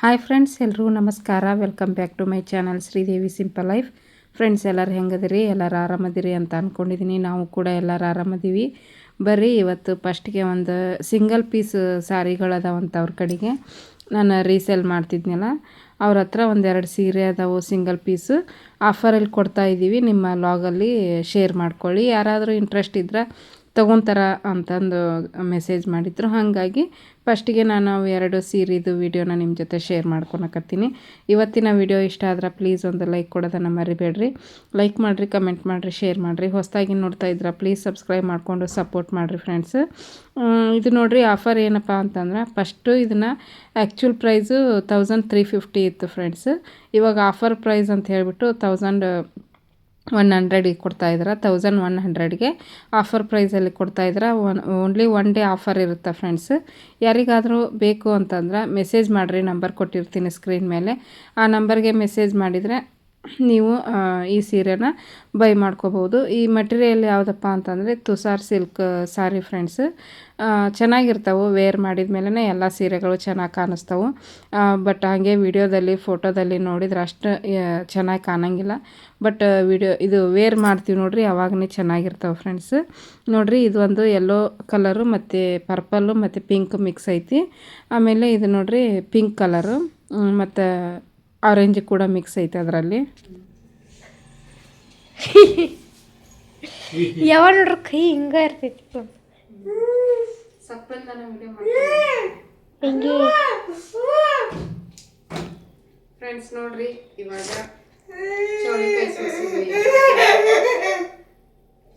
Hi friends ಎಲ್ಲರೂ ನಮಸ್ಕಾರ. Welcome back to my channel Sridevi simple life friends ಎಲ್ಲರೂ ಹೆಂಗದಿರಿ? ಎಲ್ಲರೂ ಆರಾಮದಿರಿ ಅಂತ ಅಂದ್ಕೊಂಡಿದ್ದೀನಿ ನಾವು ಕೂಡ ಎಲ್ಲರೂ ಆರಾಮದೀವಿ. ಬರ್ರಿ, ಇವತ್ತು ಫಸ್ಟ್ಗೆ ಒಂದು ಸಿಂಗಲ್ ಪೀಸ್ ಸಾರಿಗಳದಾವಂತ ಅವ್ರ ಕಡೆಗೆ. ನಾನು ರೀಸೇಲ್ ಮಾಡ್ತಿದ್ನಲ್ಲ, ಅವ್ರ ಹತ್ರ ಒಂದೆರಡು ಸೀರೆ ಅದಾವು ಸಿಂಗಲ್ ಪೀಸು ಆಫರಲ್ಲಿ ಕೊಡ್ತಾ ಇದ್ದೀವಿ ನಿಮ್ಮ ಲಾಗಲ್ಲಿ ಶೇರ್ ಮಾಡ್ಕೊಳ್ಳಿ. ಯಾರಾದರೂ ಇಂಟ್ರೆಸ್ಟ್ ಇದ್ರೆ ತೊಗೊತಾರ ಅಂತಂದು ಮೆಸೇಜ್ ಮಾಡಿದ್ರು. ಹಾಗಾಗಿ ಫಸ್ಟಿಗೆ ನಾನು ಎರಡು ಸೀರೆದು ವೀಡಿಯೋನ ನಿಮ್ಮ ಜೊತೆ ಶೇರ್ ಮಾಡ್ಕೊಳಕತ್ತೀನಿ. ಇವತ್ತಿನ ವಿಡಿಯೋ ಇಷ್ಟ ಆದ್ರೆ ಪ್ಲೀಸ್ ಒಂದು ಲೈಕ್ ಕೊಡೋದನ್ನು ಮರಿಬೇಡ್ರಿ. ಲೈಕ್ ಮಾಡಿರಿ ಕಮೆಂಟ್ ಮಾಡಿರಿ ಶೇರ್ ಮಾಡಿರಿ. ಹೊಸದಾಗಿ ನೋಡ್ತಾ ಇದ್ರೆ ಪ್ಲೀಸ್ ಸಬ್ಸ್ಕ್ರೈಬ್ ಮಾಡಿಕೊಂಡು ಸಪೋರ್ಟ್ ಮಾಡಿರಿ ಫ್ರೆಂಡ್ಸ್ ಇದು ನೋಡಿರಿ ಆಫರ್ ಏನಪ್ಪ ಅಂತಂದ್ರೆ ಫಸ್ಟು ಇದನ್ನು actual price thousand three fifty ಇತ್ತು ಫ್ರೆಂಡ್ಸ್ ಇವಾಗ ಆಫರ್ ಪ್ರೈಸ್ ಅಂತ ಹೇಳಿಬಿಟ್ಟು ತೌಸಂಡ್ ಒನ್ ಹಂಡ್ರೆಡಿಗೆ ಕೊಡ್ತಾಯಿದ್ರೆ ತೌಸಂಡ್ ಒನ್ ಹಂಡ್ರೆಡ್ಗೆ ಆಫರ್ ಪ್ರೈಸಲ್ಲಿ ಕೊಡ್ತಾಯಿದ್ರೆ one only one day offer ಇರುತ್ತೆ ಫ್ರೆಂಡ್ಸ್ ಯಾರಿಗಾದರೂ ಬೇಕು ಅಂತಂದ್ರೆ ಮೆಸೇಜ್ ಮಾಡಿರಿ ನಂಬರ್ ಕೊಟ್ಟಿರ್ತೀನಿ ಸ್ಕ್ರೀನ್ ಮೇಲೆ. ಆ ನಂಬರ್ಗೆ ಮೆಸೇಜ್ ಮಾಡಿದರೆ ನೀವು ಈ ಸೀರೆನ ಬೈ ಮಾಡ್ಕೋಬೋದು. ಈ ಮಟೀರಿಯಲ್ ಯಾವುದಪ್ಪ ಅಂತಂದರೆ ತುಸಾರ್ ಸಿಲ್ಕ್ ಸಾರಿ ಫ್ರೆಂಡ್ಸ್ ಚೆನ್ನಾಗಿರ್ತಾವೆ ವೇರ್ ಮಾಡಿದ ಮೇಲೇ ಎಲ್ಲ ಸೀರೆಗಳು ಚೆನ್ನಾಗಿ ಕಾಣಿಸ್ತವೆ. ಬಟ್ ಹಾಗೆ ವಿಡಿಯೋದಲ್ಲಿ ಫೋಟೋದಲ್ಲಿ ನೋಡಿದ್ರೆ ಅಷ್ಟು ಚೆನ್ನಾಗಿ ಕಾಣಂಗಿಲ್ಲ. ಬಟ್ ವಿಡಿಯೋ, ಇದು ವೇರ್ ಮಾಡ್ತೀವಿ ನೋಡಿರಿ, ಅವಾಗನೇ ಚೆನ್ನಾಗಿರ್ತವೆ ಫ್ರೆಂಡ್ಸ್ ನೋಡಿರಿ, ಇದು ಒಂದು ಯೆಲ್ಲೋ ಕಲರು ಮತ್ತು ಪರ್ಪಲ್ಲು ಮತ್ತು ಪಿಂಕ್ ಮಿಕ್ಸ್ ಐತಿ. ಆಮೇಲೆ ಇದು ನೋಡಿರಿ ಪಿಂಕ್ ಕಲರು ಮತ್ತು ಆರೆಂಜ್ ಕೂಡ ಮಿಕ್ಸ್ ಐತೆ ಅದರಲ್ಲಿ. ಯಾವ ನೋಡ್ರಿ ಕೈ ಹಿಂಗ ಇರ್ತೈತಿ ಹಿಂಗೆ? ಫ್ರೆಂಡ್ಸ್ ನೋಡ್ರಿ ಇವಾಗ ಚೌಳಿಕಾಯಿ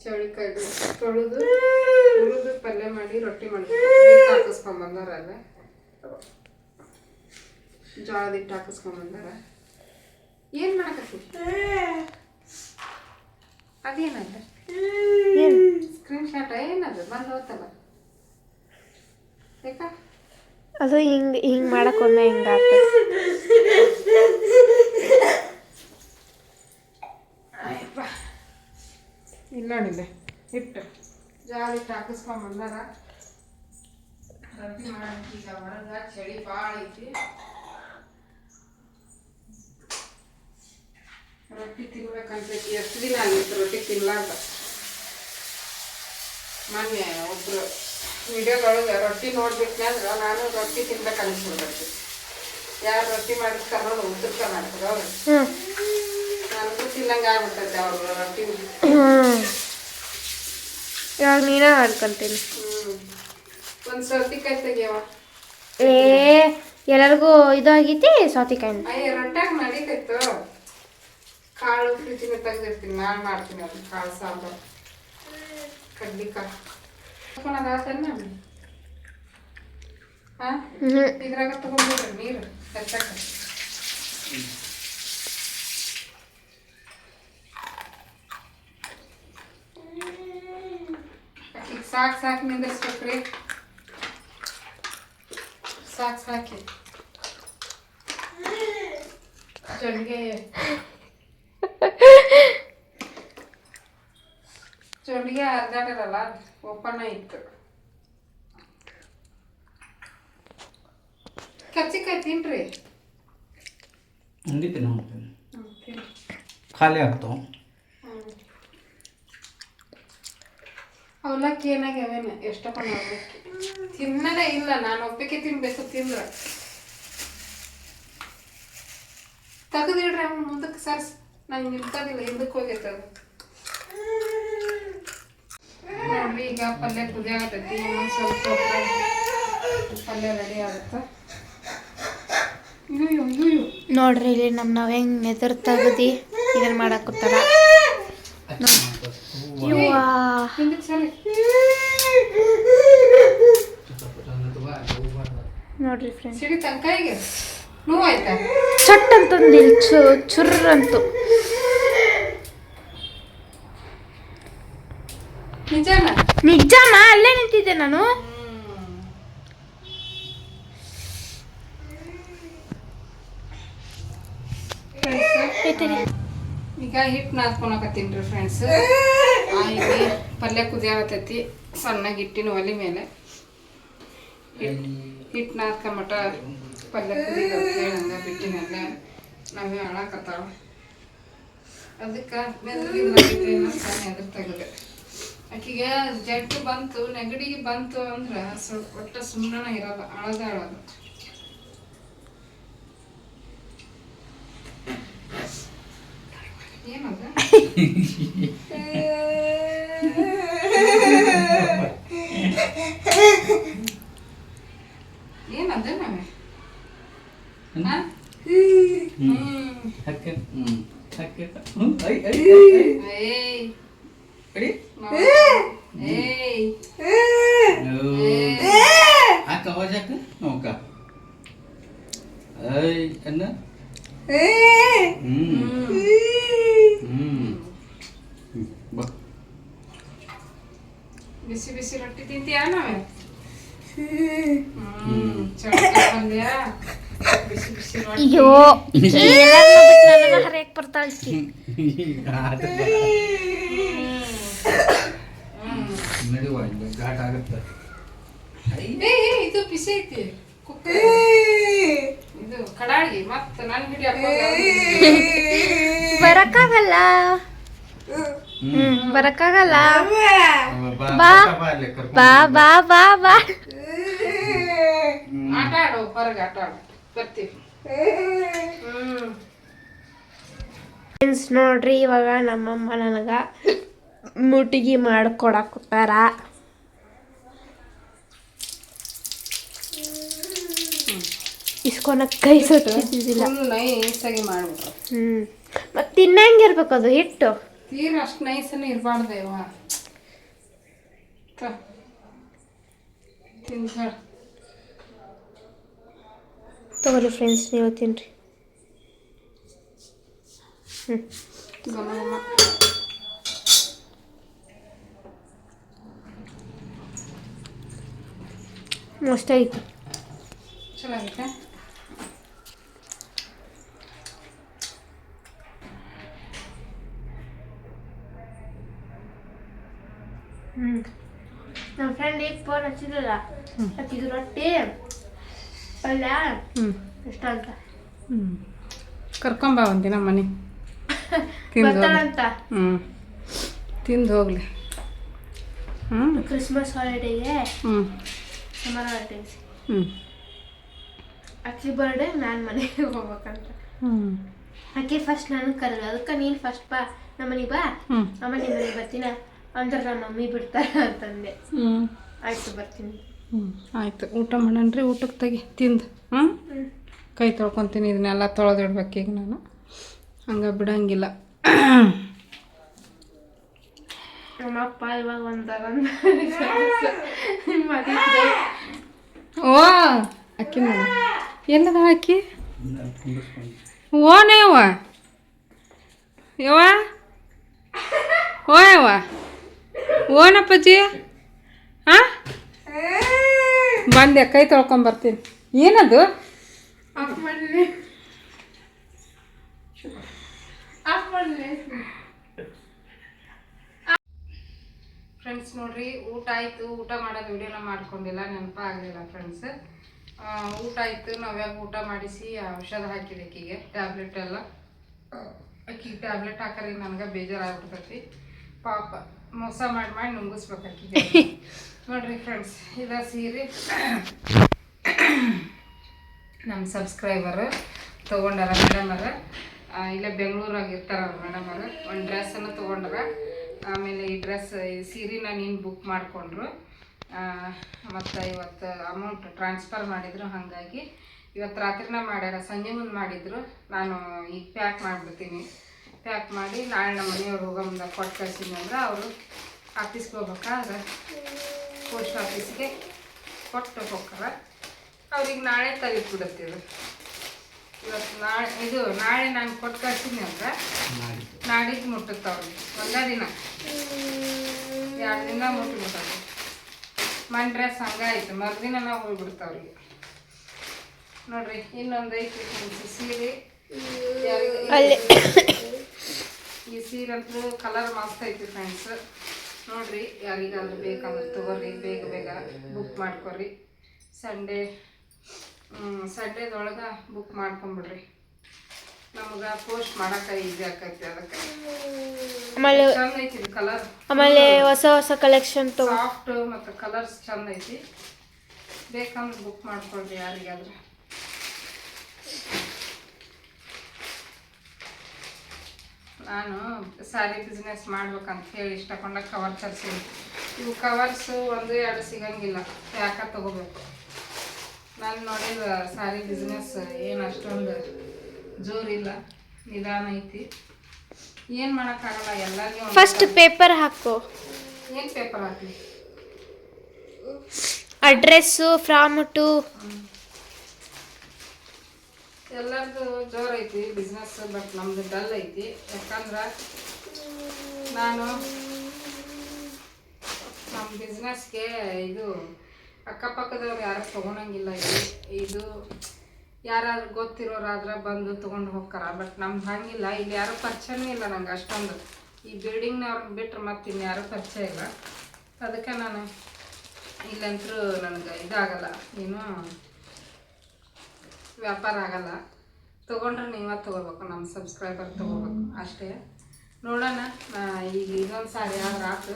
ಚೌಳಿಕಾಯಿ ತೊಳೆದು ಹುರಿದು ಪಲ್ಯ ಮಾಡಿ ರೊಟ್ಟಿ ಮಾಡಿ ಹಾಕಿಸ್ಕೊಂಡ್ ಅಲ್ಲ ಜೋಳದ ಹಿಟ್ಟು ಹಾಕಿಸ್ಕೊಂಬಂದಾರ ಏನು ಮಾಡಕತ್ತಿ? ಅದೇನಲ್ಲ ಸ್ಕ್ರೀನ್ ಶಾಟ್ ಏನದು? ಬಂದು ಹೋತಲ್ಲ. ಯಾಕ ಅದು ಹಿಂಗ್ ಹಿಂಗ್ ಮಾಡಕ್ ಒಮ್ಮೆ ಹಿಂಗ ಇಲ್ಲ ನೋಡಿಲ್ಲ ಹಿಟ್ಟು. ಜಾಲ ಹಿಟ್ಟು ಹಾಕಿಸ್ಕೊಂಬಂದಾರ ರೊಟ್ಟಿ ಮಾಡಕ್ಕೆ ಈಗ ಹೊರಗ ಚಳಿ ಭಾಳ ಐತಿ. ರೊಟ್ಟಿ ತಿನ್ಬೇಕಂತೈತಿ ಎಷ್ಟು ದಿನ ಆಗಿತ್ತು ರೊಟ್ಟಿ ತಿನ್ಲಾರ್ದ? ಮೊನ್ನೆ ಒಬ್ರು ವಿಡಿಯೋದೊಳಗೆ ರೊಟ್ಟಿ ನೋಡ್ಬಿಟ್ನಂದ್ರೆ ನಾನು ರೊಟ್ಟಿ ತಿನ್ಬೇಕು ಅನಿಸ್ಬಿಡ್ಬೇಕು ಯಾರು ರೊಟ್ಟಿ ಮಾಡಿರ್ತಾರ ನೋಡಿ ಉತ್ತರ ಕರ್ನಾಟಕ ಅವ್ರು. ನನಗೂ ತಿನ್ನಂಗೆ ಆಗ್ಬಿಟ್ಟೈತೆ ಅವ್ರು ರೊಟ್ಟಿ ನೀನ ಮಾಡ್ಕೊಂತೀನಿ ಒಂದು ಸೌತಿಕಾಯಿ ತೆಗಿಯವ ಏ ಎಲ್ಲರಿಗೂ ಇದು ಆಗೈತಿ ಸೌತಿಕಾಯಿ ರೊಟ್ಟಾಗಿ ಮಾಡಿಕೈತು ಕಾಳು ಫ್ರಿಜ್ಜಿನ ತೆಗ್ದಿರ್ತೀನಿ ನಾನು ಮಾಡ್ತೀನಿ ಅದು ಕಾಳು ಸಾಂಬಾರು ಕಡ್ಲಿಕಾಳು ಹಾಕೋಣದಾತೇನು ನಾನು ಹಾಂ ಹ್ಮ್ ಇದ್ರಾಗ ತಗೊಂಡ್ಬಿಡ್ರಿ ನೀರು ಹೆಚ್ಚಕ್ಕೆ ಈಗ ಸಾಕು ಸಾಕು ನಿಂದಿರ್ಸ್ಬೇಕ್ರಿ ಸಾಕು ಸಾಕಿ ಜೊಂಡಿಗೆ ಜೊಂಡಿಗೆ ಹರಿದಾಡಿರಲ್ಲ ಓಪನ್ ಇತ್ತು. ಕರ್ಚಿಕಾಯಿ ತಿನ್ರಿ. ತಿನ್ರಿ. ಖಾಲಿ ಆಗ್ತಾವ. ಅವಲಕ್ಕಿ ಏನಾಗ್ಯಾವೇನ ಎಷ್ಟಪ್ಪ ಅವಲಕ್ಕಿ? ತಿನ್ನದೇ ಇಲ್ಲ ನಾನು ಒಪ್ಪಿಗೆ ತಿನ್ಬೇಕು ತಿಂದ್ರ. ತೆಗೆದಿಡ್ರಿ ಅವ್ನು ಮುಂದಕ್ಕೆ ಸರ್ಸ್. ನಂಗೆ ನಿಲ್ತದಿಲ್ಲ ಹಿಂದಕ್ಕೆ ಹೋಗೈತೆ ಅದು. ನೋಡ್ರಿ ಈಗ ಪಲ್ಯ ಕುದಿಯಾಗತೈತಿ ಇನ್ನೊಂದು ಸ್ವಲ್ಪ ಪಲ್ಯ ರೆಡಿ ಆಗುತ್ತೆ. ನೋಡ್ರಿ ಇಲ್ಲಿ ನಮ್ಮ ನಾವು ಹೆಂಗ್ ನೆದರ್ ತಗದಿ ಇದನ್ನ ಮಾಡಕ್ ಸರಿ ನೋಡ್ರಿ ಫ್ರೆಂಡ್ಸ್ ಸಟ್ ಚಟ್ ಅಂತಂದು ಇಲ್ಲಿ ಚು ನಿಜಾನ? ಅಲ್ಲೇ ನಿಂತಿದ್ದೆ ನಾನು. ಈಗ ಹಿಟ್ಟು ನಾದ್ಕೊಳಕತ್ತೀನಿ ರೀ ಫ್ರೆಂಡ್ಸ್ ಇಲ್ಲಿ ಪಲ್ಯ ಕುದಿಯಾಕತ್ತೈತಿ ಸಣ್ಣಗೆ ಹಿಟ್ಟಿನ ಒಲೆ ಮೇಲೆ. ಹಿಟ್ಟು ನಾದ್ಕೊಂಬಟ ಪಲ್ಯ ಕುದಿಯಂಗ ಬಿಟ್ಟಿನಲ್ಲ. ನಾವೇ ಅಳಾಕತ್ತಾವ. ಅದಕ್ಕೆ ಮೆದಗಿದ್ರೆ ಎದ್ರ ತೆಗೆದೆ. ಆಕಿಗೆ ಜಡ್ಡು ಬಂತು ನೆಗಡಿ ಬಂತು ಅಂದ್ರೆ ಸ್ವಲ್ಪ ಒಟ್ಟು ಸುಮ್ಮನೆ ಇರಲ್ಲ ಅಳದ ಅಳದು. ಏನದ ನಾವೇ ಹಾ? ಹ್ಮ್. ಹಕ್ಕೆ ಹ್ಮ್ ಹಕ್ಕೆ ಹ್ಮ್ ಐ ಐ ಏಯ್ ಅಡಿ ನಾವು- ಏಯ್ ಅಕ್ಕ ಅವಾಜ್ ಹಾಕ ನೋಕ ಐ ಅನ್ನ ಹ್ಮ್ ಹ್ಮ್ ಬಾ ಬಿಸಿ ಬಿಸಿ ರೊಟ್ಟಿ ತಿಂತೀಯಾ ನಾವೇ ಹ್ಮ್ ಚಟ್ನಿ ಪಲ್ಯ ಬಿಸಿ ಬಿಸಿ ರೊಟ್ಟಿ ಅಯ್ಯೋ ನನಗ ಹರಿಯಕ್ ಬರ್ತಾಳ ಘಾಟ್ ನಡುವ ಘಾಟ್ ಆಗುತ್ತೆ ಏ ಏ, ಇದು ಬಿಸಿ ಐತಿ ಇದು ಕಡಾಳಿ ಮತ್ತೆ ನನ್ ಬರಕ್ಕಾಗಲ್ಲ. ಹ್ಮ್ ಹ್ಮ್ ಬರಕ್ಕಾಗಲ್ಲ. ಬಾ ಬಾ. ಬಾ ಬಾ ಬಾ. ಬಾ ಬಾ ಆಟ ಆಡು ಹೊರಗೆ ಆಟ ಆಡು ಬರ್ತೀವಿ. ಹ್ಮ್. ಫ್ರೆಂಡ್ಸ್ ನೋಡ್ರಿ ಇವಾಗ ನಮ್ಮಮ್ಮ ನನಗ ಮುಟ್ಟಿಗೆ ಮಾಡ್ಕೊಡಕ್ತಾರ ಇಸ್ಕೊನ ಕೈ ಸೊಟ್ಟಿದ್ದಿಲ್ಲ ಫುಲ್ ನೈಸಾಗಿ ಮಾಡ್ಬಿಟ್ರು. ಹ್ಮ್. ಮತ್ ತಿನ್ನಂಗಿರ್ಬೇಕು ಅದು ಹಿಟ್ಟು. ತೀರ ಅಷ್ಟು ನೈಸನ್ನು ಇರಬಾರ್ದು ಇವ ತಗೋರಿ ಫ್ರೆಂಡ್ಸ್ ನೀವು ತಿನ್ರಿ. ಘಮ ಘಮ ಮಸ್ತ್ ಐತಿ ಚೆನ್ನಾಗೈತೆ ಹ್ಮ್. ನಮ್ಮ ಫ್ರೆಂಡ್ ಈಗ ಫೋನ್ ಹಚ್ಚಿದ್ರಲ್ಲ? ಹಚ್ಚಿದ್ರು ರೊಟ್ಟಿ ಪಲ್ಯ ಹ್ಞೂ ಇಷ್ಟ ಅಂತ. ಹ್ಞೂ ಕರ್ಕೊಂಬ ಒಂದಿನ ಮನೆ ತಿಂದು ಹ್ಞೂ ತಿಂದು ಹೋಗಲಿ. ಹ್ಞೂ ಕ್ರಿಸ್ಮಸ್ ಹಾಲಿಡೇಗೆ ಹ್ಞೂ ಸಮ್ಮರ್ ಹಾಲಿಡೇಸ್ ಹ್ಞೂ ಅಕ್ಕಿ ಬರ್ಡೇ ನಾನು ಮನೆಗೆ ಹೋಗ್ಬೇಕಂತ. ಹ್ಞೂ ಅಕ್ಕಿ ಫಸ್ಟ್ ನಾನು ಕರೆದು ಅದಕ್ಕೆ ನೀನು ಫಸ್ಟ್ ಬಾ. ನಮ್ಮ ಮನೆಗೆ ಬಾ ಅಮ್ಮ ನಿಮ್ಮ ಮನೆಗೆ ಬರ್ತೀನ? ಅಂದ್ರೆ ನಮ್ಮ ಮಮ್ಮಿ ಬಿಡ್ತಾರೆ ಅಂತಂದೆ. ಹ್ಞೂ ಆಯ್ತು ಬರ್ತೀನಿ. ಹ್ಞೂ ಆಯ್ತು. ಊಟ ಮಾಡೋಣ್ರಿ ಊಟಕ್ಕೆ ತೆಗಿ ತಿಂದು. ಹ್ಞೂ. ಕೈ ತೊಳ್ಕೊತೀನಿ ಇದನ್ನೆಲ್ಲ ತೊಳೆದಿಡ್ಬೇಕು ಈಗ ನಾನು. ಹಂಗೆ ಬಿಡಂಗಿಲ್ಲ. ನಮ್ಮಪ್ಪ ಇವಾಗ ಮದಿದ್ದೆ ಓ ಅಕ್ಕಿ ನೋಡಿ ಏನದ ಅಕ್ಕಿ. ಓನೇ ಯವ್ವ ಯವ್ವ? ಓ ಯವ್ವ. ಓನಪ್ಪಜ್ಜಿ ಹಾಂ ಬಂದೆ ಕೈ ತೊಳ್ಕೊಂಬರ್ತೀನಿ ಏನದು? ಫ್ರೆಂಡ್ಸ್ ನೋಡ್ರಿ, ಊಟ ಆಯಿತು. ಊಟ ಮಾಡೋದು ವಿಡಿಯೋನ ಮಾಡ್ಕೊಂಡಿಲ್ಲ. ನೆನಪ ಆಗಲಿಲ್ಲ ಫ್ರೆಂಡ್ಸ್ ಊಟ ಆಯಿತು. ನಾವ್ಯಾಗ ಊಟ ಮಾಡಿಸಿ ಔಷಧ ಹಾಕಿದೆ ಆಕಿಗೆ ಟ್ಯಾಬ್ಲೆಟ್ ಎಲ್ಲ. ಆಕಿಗೆ ಟ್ಯಾಬ್ಲೆಟ್ ಹಾಕರಿ ನನಗೆ ಬೇಜಾರಾಗ್ಬಿಡ್ತೈತಿ. ಪಾಪ, ಮೋಸ ಮಾಡಿ ಮಾಡಿ ನುಂಗಿಸ್ಬೇಕು ಆಕಿಗೆ ನೋಡ್ರಿ ಫ್ರೆಂಡ್ಸ್ ಇದ ಸೀರೆ. ನಮ್ಮ ಸಬ್ಸ್ಕ್ರೈಬರ್ ತೊಗೊಂಡಾರ ಮೇಡಮರ ಇಲ್ಲೇ ಬೆಂಗಳೂರಾಗ ಇರ್ತಾರ ಅವ್ರು ಅವರು, ಒಂದು ಡ್ರೆಸ್ಸನ್ನು ತೊಗೊಂಡ್ರ, ಆಮೇಲೆ ಈ ಡ್ರೆಸ್ ಈ ಸೀರೆನ ನೀನು ಬುಕ್ ಮಾಡಿಕೊಂಡ್ರು. ಮತ್ತು ಇವತ್ತು ಅಮೌಂಟ್ ಟ್ರಾನ್ಸ್ಫರ್ ಮಾಡಿದರು, ಹಾಗಾಗಿ ಇವತ್ತು ರಾತ್ರಿನ ಮಾಡ್ಯಾರ, ಸಂಜೆ ಮುಂದೆ ಮಾಡಿದ್ರು. ನಾನು ಈಗ ಪ್ಯಾಕ್ ಮಾಡಿಬಿಡ್ತೀನಿ. ಪ್ಯಾಕ್ ಮಾಡಿ ನಾಳೆ ನಮ್ಮ ಮನೆಯವ್ರು ಹೋಗೋ ಮುಂದೆ ಕೊಟ್ಟು ಕಳ್ಸಿದ್ನಿ ಅಂದ್ರೆ ಅವರು ಆಫೀಸ್ಗೆ ಹೋಗ್ಬೇಕಾದ್ರೆ ಪೋಸ್ಟ್ ಆಫೀಸ್ಗೆ ಕೊಟ್ಟು ಹೋಗ್ತಾರೆ. ಅವ್ರಿಗೆ ನಾಳೆ ತಲುಪಿಬಿಡುತ್ತೆ ಇದು ಇವತ್ತು ನಾಳೆ ಇದು ನಾಳೆ ನಾನು ಕೊಟ್ಟು ಅಂದ್ರೆ ಮಾಡಿದ್ದು. ನಾಡಿದ್ದು ಮುಟ್ಟುತ್ತೆ ಅವ್ರಿಗೆ ಒಂದೇ ದಿನ. ಎರಡು ದಿನ ಮುಟ್ಟಿಬಿಡ್ತಾರೆ ಮನ್ ಡ್ರೆಸ್ ಹಂಗಾಯ್ತು ಮರುದಿನ ನಾವು ಹೋಗ್ಬಿಡ್ತಾವ್ರಿಗೆ ನೋಡ್ರಿ ಇನ್ನೊಂದು ಐತಿ ಸೀರೆ. ಈ ಸೀರೆ ಅಂತೂ ಕಲರ್ ಮಸ್ತ್ ಐತಿ ಫ್ರೆಂಡ್ಸ್ ನೋಡ್ರಿ ಯಾರಿಗಾದ್ರೂ ಬೇಕಂದ್ರೆ ತಗೋರಿ ಬೇಗ ಬೇಗ ಬುಕ್ ಮಾಡ್ಕೊರಿ. ಸಂಡೇ ಸಂಡೇದೊಳಗೆ ಬುಕ್ ಮಾಡ್ಕೊಂಬಿಡ್ರಿ. ನಮ್ಗೆ ಪೋಸ್ಟ್ ಮಾಡಕ್ಕೆ ಈಸಿ ಆಕೈತಿ ಅದಕ್ಕೆ. ಆಮೇಲೆ ಚಂದ ಐತಿ ಇದು ಕಲರ್ ಆಮೇಲೆ ಹೊಸ ಹೊಸ ಕಲೆಕ್ಷನ್ ತಗೋ. ಸಾಫ್ಟ್ ಮತ್ತು ಕಲರ್ಸ್ ಚಂದ ಐತಿ. ಬೇಕಂದ್ರೆ ಬುಕ್ ಮಾಡ್ಕೊಳ್ರಿ ಯಾರಿಗಾದ್ರೆ. ನಾನು ಸ್ಯಾರಿ ಬಿಸ್ನೆಸ್ ಮಾಡ್ಬೇಕಂತ ಹೇಳಿ ಇಷ್ಟಕೊಂಡ ಕವರ್ ತರಿಸೀನಿ. ಇವು ಕವರ್ಸು ಒಂದು ಎರಡು ಸಿಗಂಗಿಲ್ಲ. ಯಾಕ ತಗೋಬೇಕು? ನಾನು ನೋಡಿದ ಸಾರಿ ಬಿಸ್ನೆಸ್ ಏನು ಅಷ್ಟೊಂದು ಜೋರಿಲ್ಲ ನಿಧಾನ ಐತಿ. ಏನು ಮಾಡೋಕ್ಕಾಗಲ್ಲ ಎಲ್ಲರಿಗೂ ಫಸ್ಟ್ ಪೇಪರ್ ಹಾಕು. ಏನು ಪೇಪರ್ ಹಾಕಿ ಅಡ್ರೆಸ್ಸು ಫ್ರಾಮ್ ಟು ಎಲ್ಲರದು ಜೋರ್ ಐತಿ ಬಿಸ್ನೆಸ್ ಬಟ್ ನಮ್ದು ಡಲ್ ಐತಿ. ಯಾಕಂದ್ರೆ ನಾನು ನಮ್ಮ ಬಿಸ್ನೆಸ್ಗೆ ಇದು ಅಕ್ಕಪಕ್ಕದವ್ರು ಯಾರು ತೊಗೊಳಂಗಿಲ್ಲ ಇದು. ಯಾರಾದ್ರೂ ಗೊತ್ತಿರೋರಾದ್ರೆ ಬಂದು ತೊಗೊಂಡು ಹೋಗ್ತಾರ. ಬಟ್ ನಮ್ದು ಹಂಗಿಲ್ಲ. ಇಲ್ಲಿ ಯಾರು ಪರಿಚಯನೂ ಇಲ್ಲ ನಂಗೆ ಅಷ್ಟೊಂದು. ಈ ಬಿಲ್ಡಿಂಗ್ನವ್ರನ್ನ ಬಿಟ್ಟರೆ ಮತ್ತೆ ಇನ್ಯಾರೂ ಪರಿಚಯ ಇಲ್ಲ. ಅದಕ್ಕೆ ನಾನು ಇಲ್ಲಂತರೂ ನನಗೆ ಇದಾಗಲ್ಲ. ಏನು ವ್ಯಾಪಾರ ಆಗಲ್ಲ. ತೊಗೊಂಡ್ರೆ ನೀವೇ ತೊಗೋಬೇಕು. ನಮ್ಮ ಸಬ್ಸ್ಕ್ರೈಬರ್ ತೊಗೋಬೇಕು. ಅಷ್ಟೇ. ನೋಡೋಣ. ಈಗ ಇನ್ನೊಂದು ಸಾರಿ ಆದ್ರೆ ಆತು.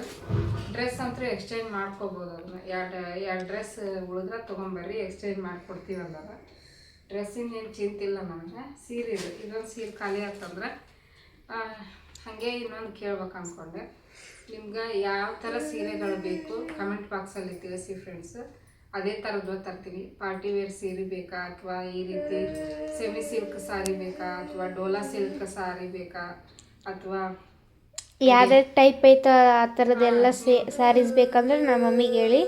ಡ್ರೆಸ್ ಅಂತೂ ಎಕ್ಸ್ಚೇಂಜ್ ಮಾಡ್ಕೋಬೋದು ಅದನ್ನ. ಎರಡು ಎರಡು ಡ್ರೆಸ್ ಉಳಿದ್ರೆ ತೊಗೊಂಬರ್ರಿ ಎಕ್ಸ್ಚೇಂಜ್ ಮಾಡಿಕೊಡ್ತೀವಿ ಅಂದಾಗ. ಡ್ರೆಸ್ಸಿಂದ ಏನು ಚಿಂತಿಲ್ಲ ನನಗೆ ಸೀರೆ ಇದು. ಇದೊಂದು ಸೀರೆ ಖಾಲಿ ಆಯ್ತಂದ್ರೆ ಹಾಗೆ ಇನ್ನೊಂದು ಕೇಳ್ಬೇಕು ಅಂದ್ಕೊಂಡೆ ನಿಮ್ಗೆ ಯಾವ ಥರ ಸೀರೆಗಳು ಬೇಕು? ಕಮೆಂಟ್ ಬಾಕ್ಸಲ್ಲಿ ತಿಳಿಸಿ ಫ್ರೆಂಡ್ಸ್ ಅದೇ ಥರದ್ದು ತರ್ತೀವಿ ಪಾರ್ಟಿ ವೇರ್ ಸೀರೆ ಬೇಕಾ? ಅಥವಾ ಈ ರೀತಿ ಸೆಮಿ ಸಿಲ್ಕ್ ಸಾರಿ ಬೇಕಾ? ಅಥವಾ ಡೋಲಾ ಸಿಲ್ಕ್ ಸಾರಿ ಬೇಕಾ? ಅಥವಾ ಯಾವ್ಯಾವ ಟೈಪ್ ಐತೋ ಆ ಥರದ್ದೆಲ್ಲ ಸೇ ಸ್ಯಾರೀಸ್ ಬೇಕಂದ್ರೆ ನಮ್ಮ ಮಮ್ಮಿಗೆ ಹೇಳಿ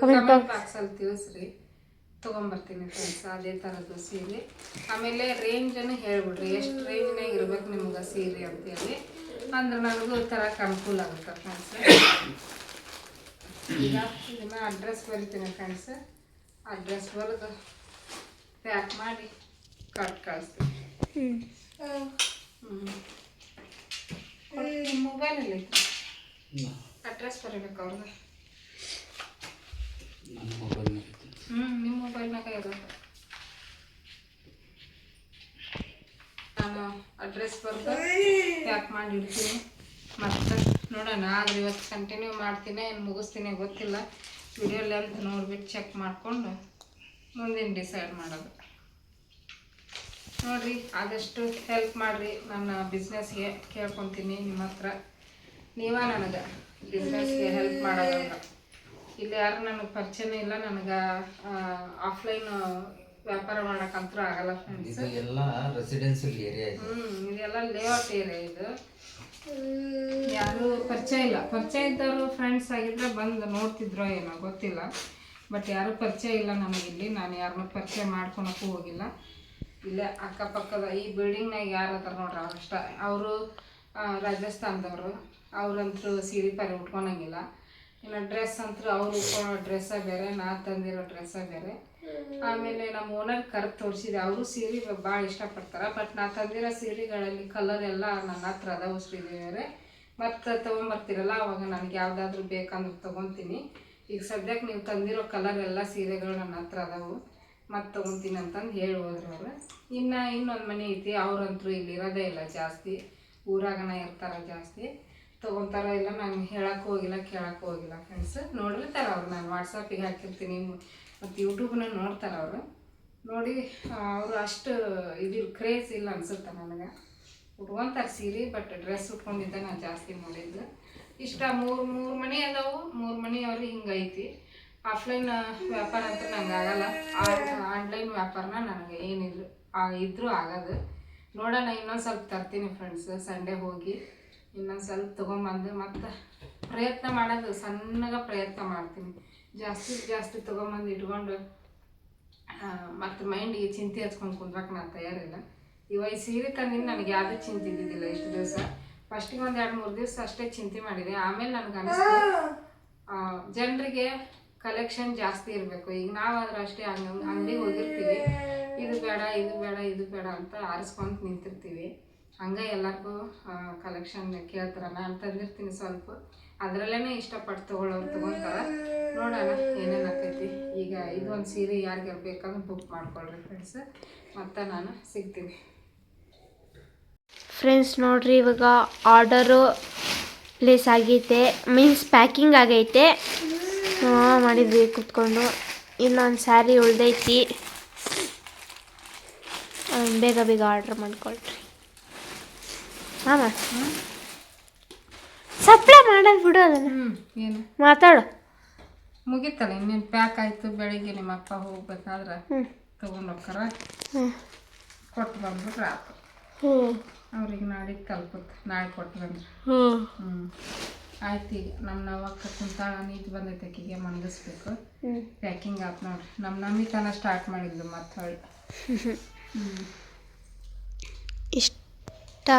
ಕಮೆಂಟ್ ಬಾಕ್ಸ್ ಅಲ್ಲಿ ತಿಳಿಸ್ರಿ. ತೊಗೊಂಬರ್ತೀನಿ ಫ್ರೆಂಡ್ಸ್ ಅದೇ ಥರದ್ದು ಸೀರೆ. ಆಮೇಲೆ ರೇಂಜನ್ನು ಹೇಳ್ಬಿಡ್ರಿ. ಎಷ್ಟು ರೇಂಜ್ನಾಗ ಇರ್ಬೇಕು ನಿಮ್ಗೆ ಸೀರೆ ಅಂತೇಳಿ ಅಂದ್ರೆ ನನಗೂ ತರಕ್ಕೆ ಅನುಕೂಲ ಆಗುತ್ತೆ ಫ್ರೆಂಡ್ಸ್ ಈಗ ಇದನ್ನು ಅಡ್ರೆಸ್ ಬರಿತೀನಿ ಫ್ರೆಂಡ್ಸ್ ಅಡ್ರೆಸ್ ಬರೆದು ಪ್ಯಾಕ್ ಮಾಡಿ ಕಟ್ ಕಳಿಸ್ತೀನಿ. ಹ್ಞೂ ಮೊಬೈಲಲ್ಲಿ ಅಡ್ರೆಸ್ ಬರೀಬೇಕು ನನ್ನ ಮೊಬೈಲ್ ಹ್ಞೂ ನಿಮ್ಮ ಮೊಬೈಲ್ನಾಗ ಇರುತ್ತೆ ನಾನು ಅಡ್ರೆಸ್ ಬರೆದು ಪ್ಯಾಕ್ ಮಾಡಿ ಇಡ್ತೀನಿ ಮತ್ತು ನೋಡೋಣ ಆದ್ರೆ ಇವತ್ತು ಕಂಟಿನ್ಯೂ ಮಾಡ್ತೀನಿ ಏನು ಮುಗಿಸ್ತೀನಿ ಗೊತ್ತಿಲ್ಲ. ವಿಡಿಯೋ ಲೆಂತ್ ನೋಡ್ಬಿಟ್ಟು ಚೆಕ್ ಮಾಡಿಕೊಂಡು ಮುಂದಿನ ಡಿಸೈಡ್ ಮಾಡೋದು. ನೋಡ್ರಿ ಆದಷ್ಟು ಹೆಲ್ಪ್ ಮಾಡಿರಿ. ನನ್ನ ಬಿಸ್ನೆಸ್ಗೆ ಕೇಳ್ಕೊತೀನಿ ನಿಮ್ಮ ಹತ್ರ. ನೀವೇ ನನಗೆ? ಬಿಸ್ನೆಸ್ಗೆ ಹೆಲ್ಪ್ ಮಾಡೋದಂದ್ರೆ ಇಲ್ಲಿ ಯಾರು ನನಗೆ ಪರಿಚಯನೇ ಇಲ್ಲ. ನನಗೆ ಆಫ್ಲೈನ್ ವ್ಯಾಪಾರ ಮಾಡೋಕ್ಕಂತೂ ಆಗಲ್ಲ ಫ್ರೆಂಡ್ಸ್ ಎಲ್ಲ ರೆಸಿಡೆನ್ಸಿಯಲ್ ಏರಿಯಾ ಹ್ಞೂ ಇದೆಲ್ಲ ಲೇಔಟ್ ಏರಿಯಾ ಇದು. ಯಾರು ಪರಿಚಯ ಇಲ್ಲ. ಪರಿಚಯ ಇದ್ದವರು ಫ್ರೆಂಡ್ಸ್ ಆಗಿದ್ರೆ ಬಂದು ನೋಡ್ತಿದ್ರೋ ಏನೋ ಗೊತ್ತಿಲ್ಲ. ಬಟ್ ಯಾರು ಪರಿಚಯ ಇಲ್ಲ ನನಗಿಲ್ಲಿ ನಾನು ಯಾರನ್ನೂ ಪರಿಚಯ ಮಾಡ್ಕೊಳಕ್ಕೂ ಹೋಗಿಲ್ಲ. ಇಲ್ಲೇ ಅಕ್ಕಪಕ್ಕದ ಈ ಬಿಲ್ಡಿಂಗ್ನಾಗ ಯಾರು ಅದಾರ ನೋಡ್ರಿ ಅಷ್ಟ. ಅವರು ರಾಜಸ್ಥಾನದವರು. ಅವರಂತೂ ಸೀರೆ ಪರಿ ಉಟ್ಕೊಳಂಗಿಲ್ಲ ಇನ್ನು ಡ್ರೆಸ್ ಅಂತೂ ಅವರು ಉಟ್ಕೊಳ್ಳೋ ಡ್ರೆಸ್ಸ ಬೇರೆ, ನಾ ತಂದಿರೋ ಡ್ರೆಸ್ಸ ಬೇರೆ. ಆಮೇಲೆ ನಮ್ಮ ಓನರ್ ಕರ್ ತೋರಿಸಿದೆ. ಅವರು ಸೀರೆ ಭಾಳ ಇಷ್ಟಪಡ್ತಾರೆ. ಬಟ್ ನಾ ತಂದಿರೋ ಸೀರೆಗಳಲ್ಲಿ ಕಲರ್ ಎಲ್ಲ ನನ್ನ ಹತ್ರ ಅದಾವು ಬೇರೆ ಮತ್ತು ತೊಗೊಂಬರ್ತೀರಲ್ಲ, ಅವಾಗ ನನಗೆ ಯಾವುದಾದ್ರೂ ಬೇಕಂದ್ರೆ ತೊಗೊತೀನಿ. ಈಗ ಸದ್ಯಕ್ಕೆ ನೀವು ತಂದಿರೋ ಕಲರ್ ಎಲ್ಲ ಸೀರೆಗಳು ನನ್ನ ಹತ್ರ ಅದಾವು. ಮತ್ತು ತೊಗೊತೀನಿ ಅಂತಂದು ಹೇಳಿ ಹೋದ್ರು ಅವರು ಇನ್ನು ಇನ್ನೊಂದು ಮನೆ ಐತಿ ಅವ್ರಂತೂ ಇಲ್ಲಿ ಇರೋದೇ ಇಲ್ಲ ಜಾಸ್ತಿ. ಊರಾಗನ ಇರ್ತಾರೆ ಜಾಸ್ತಿ. ತೊಗೊತಾರ ಇಲ್ಲ, ನಾನು ಹೇಳಕ್ಕೆ ಹೋಗಿಲ್ಲ ಕೇಳಕ್ಕೆ ಹೋಗಿಲ್ಲ ಫ್ರೆಂಡ್ಸ್ ನೋಡಿರ್ತಾರೆ ಅವ್ರು, ನಾನು ವಾಟ್ಸಪ್ಪಿಗೆ ಹಾಕಿರ್ತೀನಿ. ಮತ್ತು ಯೂಟ್ಯೂಬ್ನ ನೋಡ್ತಾರೆ ಅವರು. ನೋಡಿ ಅವರು ಅಷ್ಟು ಇದು ಕ್ರೇಜ್ ಇಲ್ಲ ಅನ್ಸುತ್ತೆ ನನಗೆ. ಉಟ್ಕೊಂತಾರೆ ಸೀರೆ ಬಟ್ ಡ್ರೆಸ್ ಉಟ್ಕೊಂಡಿದ್ದೆ ನಾನು ಜಾಸ್ತಿ ನೋಡಿದ್ದು ಇಷ್ಟ ಮೂರು ಮೂರು ಮನೆ ಅದಾವು. ಮೂರು ಮನೆ ಅವ್ರಿಗೆ ಐತಿ. ಆಫ್ಲೈನ್ ವ್ಯಾಪಾರ ಅಂತ ನಂಗೆ ಆಗಲ್ಲ. ಆನ್ಲೈನ್ ವ್ಯಾಪಾರನ ನನಗೆ ಏನಿದ್ರು ಇದ್ರೂ ಆಗೋದು. ನೋಡೋಣ, ಇನ್ನೊಂದು ಸ್ವಲ್ಪ ತರ್ತೀನಿ ಫ್ರೆಂಡ್ಸ್ ಸಂಡೇ ಹೋಗಿ. ಇನ್ನೊಂದು ಸ್ವಲ್ಪ ತೊಗೊಂಬಂದು ಮತ್ತು ಪ್ರಯತ್ನ ಮಾಡೋದು, ಸಣ್ಣಗೆ ಪ್ರಯತ್ನ ಮಾಡ್ತೀನಿ. ಜಾಸ್ತಿ ಜಾಸ್ತಿ ತೊಗೊಂಬಂದು ಇಟ್ಕೊಂಡು ಮತ್ತು ಮೈಂಡಿಗೆ ಚಿಂತೆ ಹಚ್ಕೊಂಡು ಕುಂದ್ರಕ್ಕೆ ನಾನು ತಯಾರಿಲ್ಲ. ಇವಾಗ ಈ ಸೀರೆ ತಂದಿದ್ದು ನನಗೆ ಯಾವುದೇ ಚಿಂತೆ ಇದ್ದಿದ್ದಿಲ್ಲ ಇಷ್ಟು ದಿವಸ. ಫಸ್ಟಿಗೆ ಒಂದು ಎರಡು ಮೂರು ದಿವಸ ಅಷ್ಟೇ ಚಿಂತೆ ಮಾಡಿದೆ. ಆಮೇಲೆ ನನಗೆ ಅನಿಸ್ತು ಜನರಿಗೆ ಕಲೆಕ್ಷನ್ ಜಾಸ್ತಿ ಇರಬೇಕು. ಈಗ ನಾವಾದ್ರೂ ಅಷ್ಟೇ ಹಂಗ ಅಂಗಡಿಗೆ ಹೋಗಿರ್ತೀವಿ. ಇದು ಬೇಡ ಇದು ಬೇಡ ಇದು ಬೇಡ ಅಂತ ಆರಿಸ್ಕೊಂತ ನಿಂತಿರ್ತೀವಿ. ಹಂಗೆ ಎಲ್ಲರಿಗೂ ಕಲೆಕ್ಷನ್ ಕೇಳ್ತಾರ ನಾನು ತಂದಿರ್ತೀನಿ ಸ್ವಲ್ಪ. ಅದರಲ್ಲೇ ಇಷ್ಟಪಟ್ಟು ತೊಗೊಳ್ಳೋರು ತೊಗೊತಾರೆ. ನೋಡೋಣ ಏನೇನು ಆಕೈತಿ ಈಗ ಇದೊಂದು ಸೀರೆ ಯಾರಿಗೆ ಬೇಕಂದ್ರೆ ಬುಕ್ ಮಾಡ್ಕೊಳ್ರಿ ಫ್ರೆಂಡ್ಸ್ ಮತ್ತೆ ನಾನು ಸಿಗ್ತೀನಿ. ಫ್ರೆಂಡ್ಸ್ ನೋಡ್ರಿ, ಇವಾಗ ಆರ್ಡರು ಪ್ಲೇಸ್ ಆಗೈತೆ ಮೀನ್ಸ್ ಪ್ಯಾಕಿಂಗ್ ಆಗೈತೆ. ಮಾಡಿದ್ವಿ ಕುತ್ಕೊಂಡು. ಇನ್ನೊಂದು ಸ್ಯಾರಿ ಉಳ್ದೈತಿ. ಬೇಗ ಬೇಗ ಆರ್ಡ್ರ್ ಮಾಡ್ಕೊಳ್ರಿ. ಹಾಂ ಸಪ್ಲೈ ಮಾಡೋದು ಬಿಡು ಅದನ್ನು. ಹ್ಞೂ ಏನು? ಮಾತಾಡು. ಮುಗೀತಲ್ಲ ಇನ್ನೇನು ಪ್ಯಾಕ್ ಆಯಿತು ಬೆಳಿಗ್ಗೆ ನಿಮ್ಮ ಅಪ್ಪ ಹೋಗ್ಬೇಕಾದ್ರೆ ತೊಗೊಂಡು ಹೋಗ್ತಾರ ಹ್ಞೂ ಕೊಟ್ಟು ಬಂದ್ಬಿಟ್ರೆ ಆಯ್ತು ಹ್ಞೂ ಅವ್ರಿಗೆ ನಾಳೆ ತಲುಪುತ್ತೆ ನಾಳೆ ಕೊಟ್ಟು ಬಂದ್ರೆ. ಹ್ಞೂ ಹ್ಞೂ ಆಯ್ತು ಈಗ ನಮ್ಮ ನವಕ್ಕ ಕುಂತಾಳ ನೀಟ್ ಬಂದೈತೆ ಆಕಿಗೆ ಮಂಗಸ್ಬೇಕು ಪ್ಯಾಕಿಂಗ್ ಆಯ್ತು ನೋಡ್ರಿ. ನಮ್ಮ ನಮಿತನ ಸ್ಟಾರ್ಟ್ ಮಾಡಿದ್ಲು ಮತ್ತೆ ಹೊಳ್ಳಿ ಇಷ್ಟ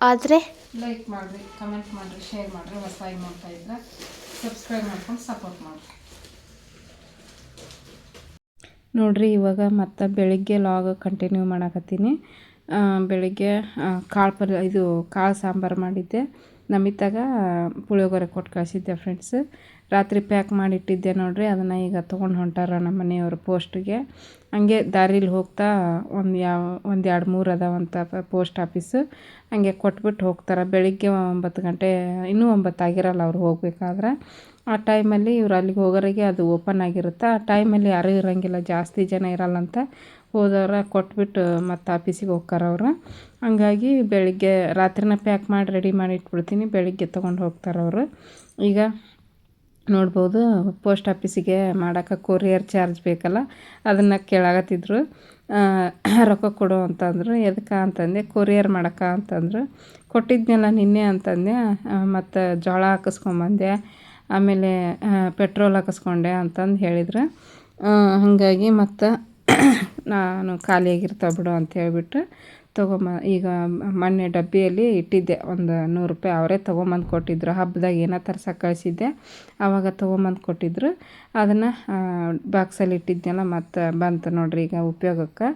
ಆದರೆ? ಲೈಕ್ ಮಾಡಿರಿ ಕಮೆಂಟ್ ಮಾಡಿರಿ ಶೇರ್ ಮಾಡಿರಿ ಹೊಸದಾಗಿ ನೋಡ್ತಾ ಇದ್ರೆ. ಸಬ್ಸ್ಕ್ರೈಬ್ ಮಾಡ್ಕೊಂಡು ಸಪೋರ್ಟ್ ಮಾಡಿರಿ. ನೋಡ್ರಿ ಇವಾಗ ಮತ್ತೆ ಬೆಳಿಗ್ಗೆ ಲಾಗ್ ಕಂಟಿನ್ಯೂ ಮಾಡಕತ್ತೀನಿ. ಬೆಳಿಗ್ಗೆ ಕಾಳು ಪಲ್ಯ ಇದು ಕಾಳು ಸಾಂಬಾರು ಮಾಡಿದ್ದೆ. ನಮಿತಾಗ ಪುಳಿಯೋಗರೆ ಕೊಟ್ಟು ಕಳಿಸಿದ್ದೆ ಫ್ರೆಂಡ್ಸ್ ರಾತ್ರಿ ಪ್ಯಾಕ್ ಮಾಡಿಟ್ಟಿದ್ದೆ ನೋಡ್ರಿ, ಅದನ್ನು ಈಗ ತೊಗೊಂಡು ಹೊಂಟಾರ ನಮ್ಮ ಮನೆಯವರು ಪೋಸ್ಟ್ಗೆ ಹಂಗೆ ದಾರಿಲಿ ಹೋಗ್ತಾ ಒಂದು ಯಾವ ಒಂದು ಎರಡು ಮೂರು ಅದಾವಂತ ಪೋಸ್ಟ್ ಆಫೀಸು ಹಂಗೆ ಕೊಟ್ಬಿಟ್ಟು ಹೋಗ್ತಾರೆ. ಬೆಳಿಗ್ಗೆ ಒಂಬತ್ತು ಗಂಟೆ, ಇನ್ನೂ ಒಂಬತ್ತು ಆಗಿರಲ್ಲ ಅವ್ರು ಹೋಗ್ಬೇಕಾದ್ರೆ. ಆ ಟೈಮಲ್ಲಿ ಇವ್ರು ಅಲ್ಲಿಗೆ ಹೋಗೋರಿಗೆ ಅದು ಓಪನ್ ಆಗಿರುತ್ತೆ. ಆ ಟೈಮಲ್ಲಿ ಯಾರೂ ಇರೋಂಗಿಲ್ಲ. ಜಾಸ್ತಿ ಜನ ಇರಲ್ಲಂತ. ಹೋದವ್ರ ಕೊಟ್ಬಿಟ್ಟು ಮತ್ತು ಆಫೀಸಿಗೆ ಹೋಗ್ತಾರೆ ಅವ್ರು. ಹಂಗಾಗಿ ಬೆಳಿಗ್ಗೆ ರಾತ್ರಿನ ಪ್ಯಾಕ್ ಮಾಡಿ ರೆಡಿ ಮಾಡಿ ಇಟ್ಬಿಡ್ತೀನಿ. ಬೆಳಗ್ಗೆ ತೊಗೊಂಡು ಹೋಗ್ತಾರೆ ಅವರು. ಈಗ ನೋಡ್ಬೋದು ಪೋಸ್ಟ್ ಆಫೀಸಿಗೆ ಮಾಡೋಕೆ ಕೊರಿಯರ್ ಚಾರ್ಜ್ ಬೇಕಲ್ಲ, ಅದನ್ನು ಕೇಳಾಕತ್ತಿದ್ರು. ರೊಕ್ಕ ಕೊಡು ಅಂತಂದರು. ಎದಕ್ಕೆ ಅಂತಂದೆ? ಕೊರಿಯರ್ ಮಾಡಕ ಅಂತಂದರು. ಕೊಟ್ಟಿದ್ನಲ್ಲ ನಿನ್ನೆ ಅಂತಂದೆ. ಮತ್ತು ಜೋಳ ಹಾಕಿಸ್ಕೊಂಬಂದೆ, ಆಮೇಲೆ ಪೆಟ್ರೋಲ್ ಹಾಕಿಸ್ಕೊಂಡೆ ಅಂತಂದು ಹೇಳಿದ್ರು. ಹಾಗಾಗಿ ಮತ್ತು ನಾನು ಖಾಲಿಯಾಗಿರ್ತಾವೆ ಬಿಡು ಅಂತ ಹೇಳ್ಬಿಟ್ಟು ತೊಗೊಂಬ, ಈಗ ಮೊನ್ನೆ ಡಬ್ಬಿಯಲ್ಲಿ ಇಟ್ಟಿದ್ದೆ ಒಂದು ನೂರು ರೂಪಾಯಿ ಅವರೇ ತೊಗೊಂಬಂದು ಕೊಟ್ಟಿದ್ರು. ಹಬ್ಬದಾಗ ಏನೋ ತರ್ಸಕ್ಕೆ ಕಳಿಸಿದ್ದೆ ಆವಾಗ ತೊಗೊಂಬಂದು ಕೊಟ್ಟಿದ್ರು. ಅದನ್ನು ಬಾಕ್ಸಲ್ಲಿ ಇಟ್ಟಿದ್ನಲ್ಲ ಮತ್ತು ಬಂತು ನೋಡ್ರಿ ಈಗ ಉಪಯೋಗಕ್ಕೆ.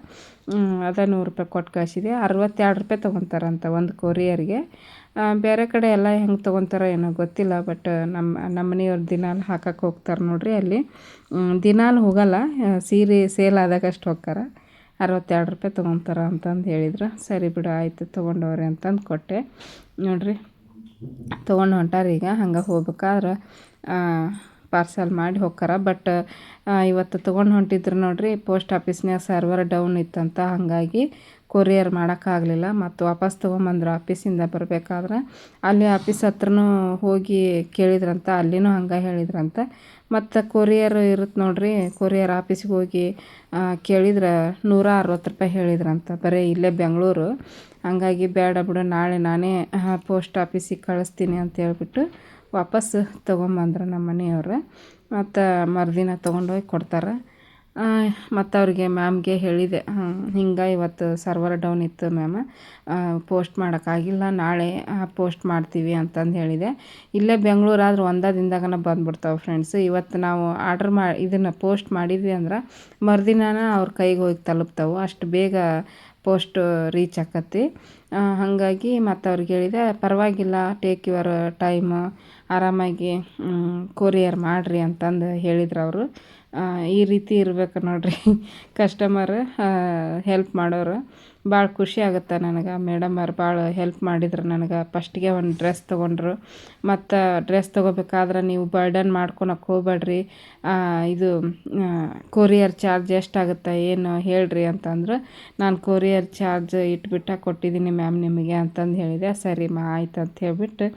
ಅದ ನೂರು ರೂಪಾಯಿ ಕೊಟ್ಟು ಕಳಿಸಿದೆ ಅರವತ್ತೆರಡು ರೂಪಾಯಿ ತೊಗೊತಾರಂತ ಒಂದು ಕೊರಿಯರ್ಗೆ. ಬೇರೆ ಕಡೆ ಎಲ್ಲ ಹೆಂಗೆ ತೊಗೊತಾರೋ ಏನೋ ಗೊತ್ತಿಲ್ಲ ಬಟ್ ನಮ್ಮ ನಮ್ಮ ಮನೆಯವ್ರು ದಿನಾಲು ಹಾಕಕ್ಕೆ ಹೋಗ್ತಾರೆ ನೋಡಿರಿ ಅಲ್ಲಿ. ದಿನಾಲು ಹೋಗಲ್ಲ ಸೀರೆ ಸೇಲ್ ಆದಾಗ ಅಷ್ಟು ಹೋಗ್ತಾರೆ. ಅರವತ್ತೆರಡು ರೂಪಾಯಿ ತೊಗೊತಾರ ಅಂತಂದು ಹೇಳಿದ್ರು. ಸರಿ ಬಿಡು, ಆಯಿತು, ತೊಗೊಂಡವ್ರೆ ಅಂತಂದು ಕೊಟ್ಟೆ. ನೋಡಿರಿ, ತೊಗೊಂಡು ಹೊಂಟಾರ ಈಗ, ಹಂಗೆ ಹೋಗ್ಬೇಕಾದ್ರೆ ಪಾರ್ಸಲ್ ಮಾಡಿ ಹೋಗ್ತಾರ. ಬಟ್ ಇವತ್ತು ತೊಗೊಂಡು ಹೊಂಟಿದ್ರು ನೋಡಿರಿ ಪೋಸ್ಟ್ ಆಫೀಸ್ನಾಗ ಸರ್ವರ್ ಡೌನ್ ಇತ್ತಂತ, ಹಾಗಾಗಿ ಕೊರಿಯರ್ ಮಾಡೋಕ್ಕಾಗಲಿಲ್ಲ ಮತ್ತು ವಾಪಸ್ ತೊಗೊಂಬಂದ್ರು ಆಫೀಸಿಂದ ಬರಬೇಕಾದ್ರೆ ಅಲ್ಲಿ ಆಫೀಸ್ ಹತ್ರನೂ ಹೋಗಿ ಕೇಳಿದ್ರಂತ, ಅಲ್ಲಿನೂ ಹಂಗೆ ಹೇಳಿದ್ರಂತ. ಮತ್ತು ಕೊರಿಯರ್ ಇರುತ್ತೆ ನೋಡಿರಿ, ಕೊರಿಯರ್ ಆಫೀಸಿಗೆ ಹೋಗಿ ಕೇಳಿದ್ರೆ ನೂರ ಅರವತ್ತು ರೂಪಾಯಿ ಹೇಳಿದ್ರಂತ. ಬರೀ ಇಲ್ಲೇ ಬೆಂಗಳೂರು. ಹಂಗಾಗಿ ಬೇಡ ಬಿಡು, ನಾಳೆ ನಾನೇ ಪೋಸ್ಟ್ ಆಫೀಸಿಗೆ ಕಳಿಸ್ತೀನಿ ಅಂತ ಹೇಳ್ಬಿಟ್ಟು ವಾಪಸ್ ತೊಗೊಂಬಂದ್ರು ನಮ್ಮ ಮನೆಯವ್ರು ಮತ್ತು ಮರುದಿನ ತೊಗೊಂಡೋಗಿ ಕೊಡ್ತಾರೆ. ಮತ್ತು ಅವ್ರಿಗೆ ಮ್ಯಾಮ್ಗೆ ಹೇಳಿದೆ. ಹಿಂಗೆ ಇವತ್ತು ಸರ್ವರ್ ಡೌನ್ ಇತ್ತು ಮ್ಯಾಮ್. ಪೋಸ್ಟ್ ಮಾಡೋಕ್ಕಾಗಿಲ್ಲ ನಾಳೆ ಪೋಸ್ಟ್ ಮಾಡ್ತೀವಿ ಅಂತಂದು ಹೇಳಿದೆ. ಇಲ್ಲೇ ಬೆಂಗಳೂರು ಆದ್ರೆ ಒಂದೇ ದಿನದಾಗನ ಬಂದ್ಬಿಡ್ತಾವೆ ಫ್ರೆಂಡ್ಸ್. ಇವತ್ತು ನಾವು ಆರ್ಡ್ರ್ ಮಾ ಇದನ್ನು ಪೋಸ್ಟ್ ಮಾಡಿದ್ವಿ ಅಂದ್ರೆ ಮರುದಿನಾನ ಅವ್ರ ಕೈಗೆ ಹೋಗಿ ತಲುಪ್ತಾವೆ. ಅಷ್ಟು ಬೇಗ ಪೋಸ್ಟ್ ರೀಚ್ ಆಕತಿ ಆ, ಹಾಗಾಗಿ ಮತ್ತು ಅವ್ರಿಗೆ ಹೇಳಿದೆ ಪರವಾಗಿಲ್ಲ ಟೇಕ್ ಯುವರ್ ಟೈಮ್ ಆರಾಮಾಗಿ ಕೊರಿಯರ್ ಮಾಡಿರಿ ಅಂತಂದು ಹೇಳಿದ್ರು ಅವರು. ಈ ರೀತಿ ಇರ್ಬೇಕು ನೋಡ್ರಿ. ಕಸ್ಟಮರ್ ಹೆಲ್ಪ್ ಮಾಡೋರು ಭಾಳ ಖುಷಿ ಆಗುತ್ತೆ ನನಗೆ. ಮೇಡಮ್ ಅವ್ರು ಭಾಳ ಹೆಲ್ಪ್ ಮಾಡಿದ್ರು ನನಗೆ. ಫಸ್ಟಿಗೆ ಒಂದು ಡ್ರೆಸ್ ತೊಗೊಂಡ್ರು. ಮತ್ತು ಡ್ರೆಸ್ ತೊಗೋಬೇಕಾದ್ರೆ ನೀವು ಬರ್ಡನ್ ಮಾಡ್ಕೊಳಕ್ಕೆ ಹೋಗ್ಬೇಡ್ರಿ. ಇದು ಕೊರಿಯರ್ ಚಾರ್ಜ್ ಎಷ್ಟಾಗುತ್ತೆ, ಏನು ಹೇಳ್ರಿ ಅಂತಂದ್ರೆ, ನಾನು ಕೊರಿಯರ್ ಚಾರ್ಜ್ ಇಟ್ಬಿಟ್ಟು ಕೊಟ್ಟಿದ್ದೀನಿ ಮ್ಯಾಮ್ ನಿಮಗೆ ಅಂತಂದು ಹೇಳಿದೆ. ಸರಿ ಮಾ, ಆಯ್ತು ಅಂತ ಹೇಳ್ಬಿಟ್ಟು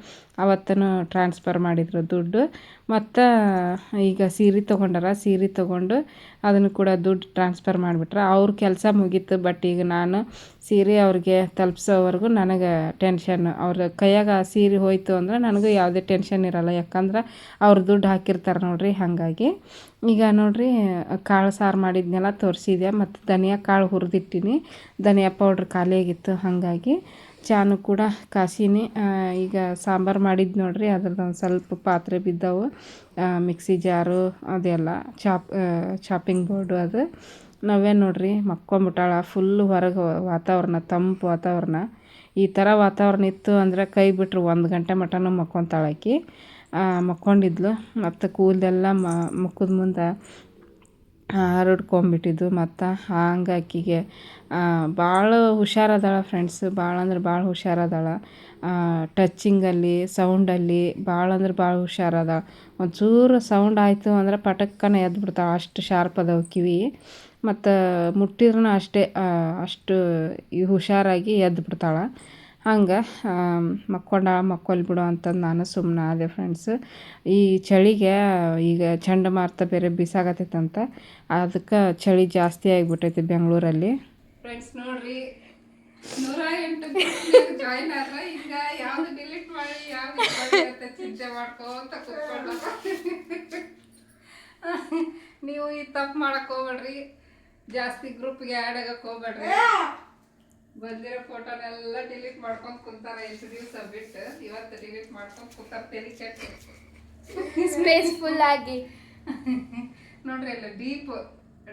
ಅವತ್ತೂ ಟ್ರಾನ್ಸ್ಫರ್ ಮಾಡಿದ್ರು ದುಡ್ಡು. ಮತ್ತು ಈಗ ಸೀರೆ ತೊಗೊಂಡಾರ, ಸೀರೆ ತೊಗೊಂಡು ಅದನ್ನು ಕೂಡ ದುಡ್ಡು ಟ್ರಾನ್ಸ್ಫರ್ ಮಾಡಿಬಿಟ್ರೆ. ಅವ್ರ ಕೆಲಸ ಮುಗೀತು ಬಟ್ ಈಗ ನಾನು ಸೀರೆ ಅವ್ರಿಗೆ ತಲುಪ್ಸೋವರೆಗೂ ನನಗೆ ಟೆನ್ಷನ್ ಅವ್ರ ಕೈಯಾಗ ಆ ಸೀರೆ ಹೋಯ್ತು ಅಂದ್ರೆ ನನಗೂ ಯಾವುದೇ ಟೆನ್ಷನ್ ಇರಲ್ಲ. ಯಾಕಂದ್ರೆ ಅವ್ರು ದುಡ್ಡು ಹಾಕಿರ್ತಾರೆ ನೋಡ್ರಿ, ಹಾಗಾಗಿ. ಈಗ ನೋಡ್ರಿ, ಕಾಳು ಸಾರು ಮಾಡಿದ್ನೆಲ್ಲ ತೋರಿಸಿದೆ ಮತ್ತು ಧನಿಯಾ ಕಾಳು ಹುರಿದಿಟ್ಟಿನಿ. ಧನಿಯಾ ಪೌಡ್ರ್ ಖಾಲಿಯಾಗಿತ್ತು, ಹಾಗಾಗಿ. ಚಾನು ಕೂಡ ಕಾಸೀನಿ. ಈಗ ಸಾಂಬಾರು ಮಾಡಿದ್ದು ನೋಡ್ರಿ ಅದ್ರದ್ದು ಒಂದು ಸ್ವಲ್ಪ ಪಾತ್ರೆ ಬಿದ್ದವು. ಮಿಕ್ಸಿ ಜಾರು, ಅದೆಲ್ಲ ಚಾಪ್ ಚಾಪಿಂಗ್ ಬೋರ್ಡು ಅದು. ನಾವೇ ನೋಡಿರಿ, ಮಕ್ಕೊಂಬಿಟ್ಟಾಳ. ಫುಲ್ ಹೊರಗೆ ವಾತಾವರಣ, ತಂಪು ವಾತಾವರಣ. ಈ ಥರ ವಾತಾವರಣ ಇತ್ತು ಅಂದರೆ ಕೈ ಬಿಟ್ಟರು ಒಂದು ಗಂಟೆ ಮಟನೂ ಮಕ್ಕೊಂತಾಳಾಕಿ ಮಕ್ಕೊಂಡಿದ್ಲು. ಮತ್ತು ಕೂದಲೆಲ್ಲ ಮುಖದ ಮುಂದೆ ಹರಡ್ಕೊಂಬಿಟ್ಟಿದ್ದು. ಮತ್ತು ಹಂಗೆ ಆಕಿಗೆ ಭಾಳ ಹುಷಾರದಾಳ ಫ್ರೆಂಡ್ಸ್ ಭಾಳ ಅಂದ್ರೆ ಭಾಳ ಹುಷಾರದಾಳ ಟಚ್ಚಿಂಗಲ್ಲಿ, ಸೌಂಡಲ್ಲಿ ಭಾಳ ಅಂದ್ರೆ ಭಾಳ ಹುಷಾರದ. ಒಂಚೂರು ಸೌಂಡ್ ಆಯಿತು ಅಂದ್ರೆ ಪಟಕ್ಕನೆ ಎದ್ದು ಬಿಡ್ತಾವೆ ಅಷ್ಟು ಶಾರ್ಪ್ ಅದಾವ ಕಿವಿ. ಮತ್ತು ಮುಟ್ಟಿದ್ರೂ ಅಷ್ಟೇ ಅಷ್ಟು ಹುಷಾರಾಗಿ ಎದ್ದು ಬಿಡ್ತಾಳೆ ಹಂಗೆ ಮಕ್ಕೊಂಡ ಮಕ್ಕೊಲ್ ಬಿಡು ಅಂತಂದು ನಾನು ಸುಮ್ಮನೆ ಅದೇ ಫ್ರೆಂಡ್ಸ್ ಈ ಚಳಿಗೆ ಈಗ ಚಂಡಮಾರುತ ಬೇರೆ ಬಿಸಾಗತ್ತೈತಂತ ಅದಕ್ಕೆ ಚಳಿ ಜಾಸ್ತಿ ಆಗಿಬಿಟ್ಟೈತಿ ಬೆಂಗಳೂರಲ್ಲಿ. ಫ್ರೆಂಡ್ಸ್ ನೋಡ್ರಿ ನೂರ ಎಂಟು ಜಾಯಿನ್ ಆದ್ರ ಈಗ ಯಾವ್ದು ಡಿಲೀಟ್ ಮಾಡಿ ಯಾವ್ದು ಚಿಂತೆ ಮಾಡ್ಕೋತ ಕೂತ್ಕೊಂಡ ನೀವು ಈ ತಪ್ಪು ಮಾಡಕ್ ಹೋಗ್ಬೇಡ್ರಿ. ಜಾಸ್ತಿ ಗ್ರೂಪ್ಗೆ ಆ್ಯಡ್ ಆಗಕ್ಕೆ ಹೋಗ್ಬೇಡ್ರಿ. ಬಂದಿರೋ ಫೋಟೋನೆಲ್ಲ ಡಿಲೀಟ್ ಮಾಡ್ಕೊಂಡು ಕುಂತಾರ ಎಷ್ಟು ದಿವಸ ಬಿಟ್ಟು ಇವತ್ತು ಡಿಲೀಟ್ ಮಾಡ್ಕೊಂಡು ಕೂತಾರ ತೆಲಿ ಸ್ಪೇಸ್ ಸ್ಪೇಸ್ಫುಲ್ ಆಗಿ. ನೋಡ್ರಿ ಇಲ್ಲ ಡೀಪ್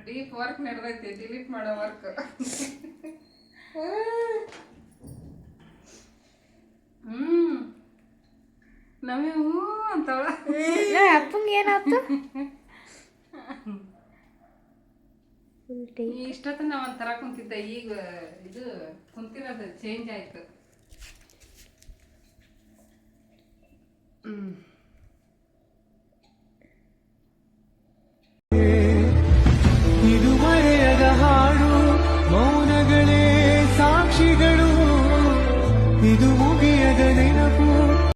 ಡೀಪ್ ವರ್ಕ್ ನಡೆದೈತಿ ಡಿಲೀಟ್ ಮಾಡೋ ವರ್ಕ್ ಹ್ಮ್. ನಮಗೆ ಹೂ ಅಂತವಳ. ಅಪ್ಪಂಗೆ ಏನಾಯ್ತು ಇಷ್ಟೊತ್ತು ನಾವು ಒಂಥರ ಕುಂತಿದ್ದೆ. ಈಗ ಇದು ಕುಂತಿರೋದು ಚೇಂಜ್ ಆಯಿತು. ಹ್ಮ್.